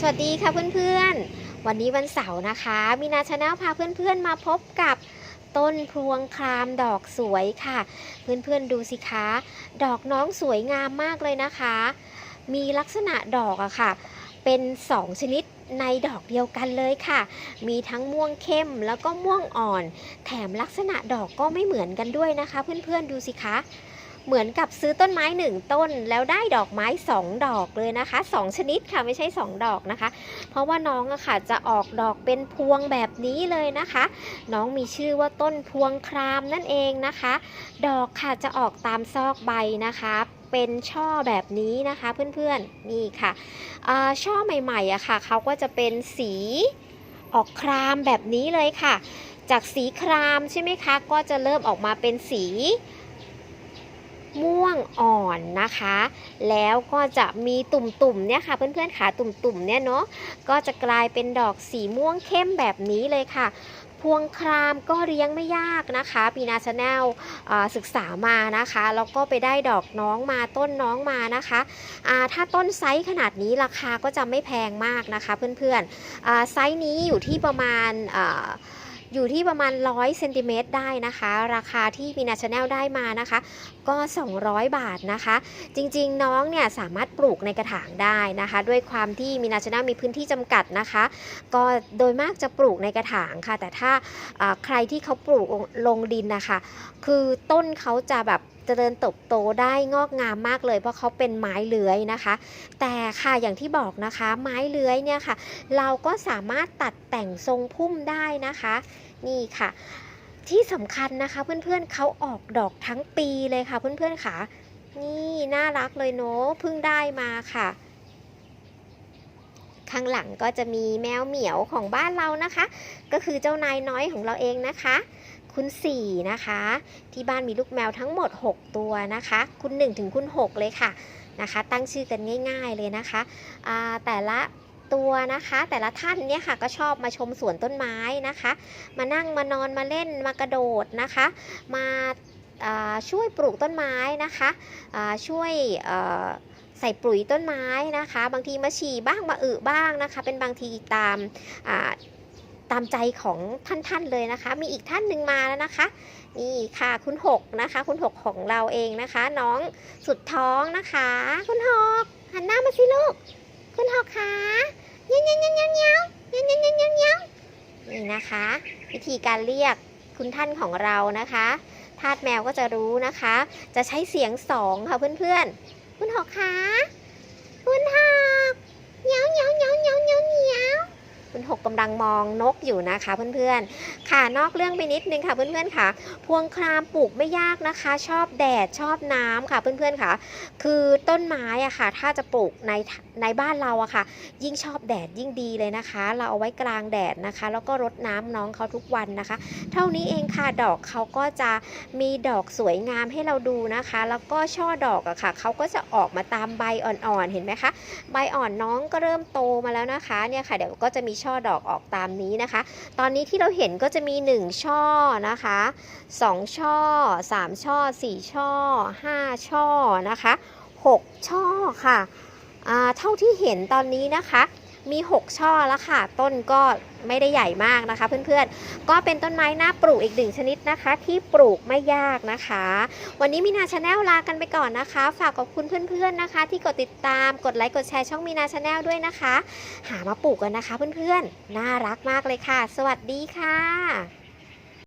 สวัสดีค่ะเพื่อนๆ วันนี้วันเสาร์นะคะ มีนาชาแนลพาเพื่อนๆมาพบกับต้นพวงครามดอกสวยค่ะ เพื่อนๆดูสิคะ ดอกน้องสวยงามมากเลยนะคะ มีลักษณะดอกอะค่ะ เป็นสองชนิดในดอกเดียวกันเลยค่ะ มีทั้งม่วงเข้มแล้วก็ม่วงอ่อน แถมลักษณะดอกก็ไม่เหมือนกันด้วยนะคะ เพื่อนๆดูสิคะ เหมือนกับซื้อต้นไม้หนึ่งต้น แล้วได้ดอกไม้สองดอกเลยนะคะสองชนิดค่ะไม่ใช่สองดอกนะคะ เพราะว่าน้องอะค่ะจะออกดอกเป็นพวงแบบนี้เลยนะคะ น้องมีชื่อว่าต้นพวงครามนั่นเองนะคะ ดอกค่ะจะออกตามซอกใบนะคะเป็นช่อแบบนี้นะคะเพื่อนๆนี่ค่ะช่อใหม่ๆอะค่ะเขาก็จะเป็นสีออกครามแบบนี้เลยค่ะ จากสีครามใช่ไหมคะ ก็จะเริ่มออกมาเป็นสี ม่วงอ่อนนะคะ แล้วก็จะมีตุ่มๆเนี่ยค่ะเพื่อนๆขาตุ่มๆเนี่ยเนาะก็จะกลายเป็นดอกสีม่วงเข้มแบบนี้เลยค่ะพวงครามก็เลี้ยงไม่ยากนะคะปีนาชาแนลศึกษามานะคะแล้วก็ไปได้ดอกน้องมาต้นน้องมานะคะอ่าถ้าต้นไซส์ขนาดนี้ราคาก็จะไม่แพงมากนะคะเพื่อนๆไซส์นี้อยู่ที่ประมาณ อยู่ที่ประมาณ 100เซนติเมตรได้นะคะ ราคาที่มีนาชาแนลได้มานะคะ ก็ 200 บาทนะคะ จริงๆ น้องเนี่ยสามารถปลูกในกระถางได้นะคะ ด้วยความที่มีนาชแนลมีพื้นที่จำกัดนะคะ ก็โดยมากจะปลูกในกระถางค่ะ แต่ถ้าใครที่เขาปลูกลงดินนะคะ คือต้นเขาจะแบบ เจริญเติบโตได้งอกงามมากเลย เพราะเขาเป็นไม้เลื้อยนะคะ แต่ค่ะอย่างที่บอกนะคะ ไม้เลื้อยเนี่ยค่ะ เราก็สามารถตัดแต่งทรงพุ่มได้นะคะ นี่ค่ะ ที่สำคัญนะคะเพื่อนๆเขาออกดอกทั้งปีเลยค่ะ เพื่อนๆค่ะนี่น่ารักเลยเนาะเพิ่งได้มาค่ะข้างหลังก็จะมีแมวเหมียวของบ้านเรานะคะ ก็คือเจ้านายน้อยของเราเองนะคะ คุณสี่นะคะ ที่บ้านมีลูกแมวทั้งหมด 6 ตัวนะคะ คุณ 1 ถึงคุณ 6 เลยค่ะนะคะ ตั้งชื่อกันง่ายๆเลยนะคะแต่ละตัวนะคะแต่ละท่านเนี่ยค่ะก็ชอบมาชมสวนต้นไม้นะคะ มานั่งมานอนมาเล่นมากระโดดนะคะ มาช่วยปลูกต้นไม้นะคะช่วยใส่ปุ๋ยต้นไม้นะคะ บางทีมาฉี่บ้างมาอึบ้างนะคะ เป็นบางทีตามา ตามใจของท่านๆเลยนะคะ มีอีกท่านหนึ่งมาแล้วนะคะนี่ค่ะคุณหกนะคะ คุณหกของเราเองนะคะ น้องสุดท้องนะคะ คุณหกหันหน้ามาสิลูก คุณหกคะเงี้ยวเงี้ยวเงี้ยวเงี้ยวเงี้ยวเงี้ยวเงี้ยวเงี้ยวเงี้ยวนี่นะคะ วิธีการเรียกคุณท่านของเรานะคะทาสแมวก็จะรู้นะคะ จะใช้เสียงสองค่ะเพื่อนๆ คุณหกคะคุณหกเหนียวเหนียวเหนียวเหนียวเหนียวเหนียว คุณหกกำลังมองนกอยู่นะคะเพื่อนๆ ค่ะนอกเรื่องไปนิดนึงค่ะเพื่อนๆค่ะ พวงครามปลูกไม่ยากนะคะ ชอบแดดชอบน้ำค่ะเพื่อนๆค่ะ คือต้นไม้อะค่ะ ถ้าจะปลูกในในบ้านเราอะค่ะ ยิ่งชอบแดดยิ่งดีเลยนะคะ เราเอาไว้กลางแดดนะคะ แล้วก็รดน้ำน้องเขาทุกวันนะคะ เท่านี้เองค่ะดอกเขาก็จะมีดอกสวยงามให้เราดูนะคะ แล้วก็ช่อดอกอะค่ะเขาก็จะออกมาตามใบอ่อนๆเห็นไหมคะใบอ่อนน้องก็เริ่มโตมาแล้วนะคะเนี่ยค่ะ เดี๋ยวก็จะมีช่อ่อดอกออกตามนี้นะคะ ตอนนี้ที่เราเห็นก็จะมี 1 ช่อนะคะ 2 ช่อ 3 ช่อ 4 ช่อ 5 ช่อนะคะ 6 ช่อค่ะเท่าที่เห็นตอนนี้นะคะ มี 6 ช่อแล้วค่ะ ต้นก็ไม่ได้ใหญ่มากนะคะเพื่อนๆ ก็เป็นต้นไม้น่าปลูกอีกหนึ่งชนิดนะคะ ที่ปลูกไม่ยากนะคะ วันนี้มีนาชาแนลลากันไปก่อนนะคะ ฝากขอบคุณเพื่อนๆนะคะ ที่กดติดตามกดไลค์กดแชร์ช่องมีนาชาแนลด้วยนะคะ หามาปลูกกันนะคะเพื่อนๆ น่ารักมากเลยค่ะ สวัสดีค่ะ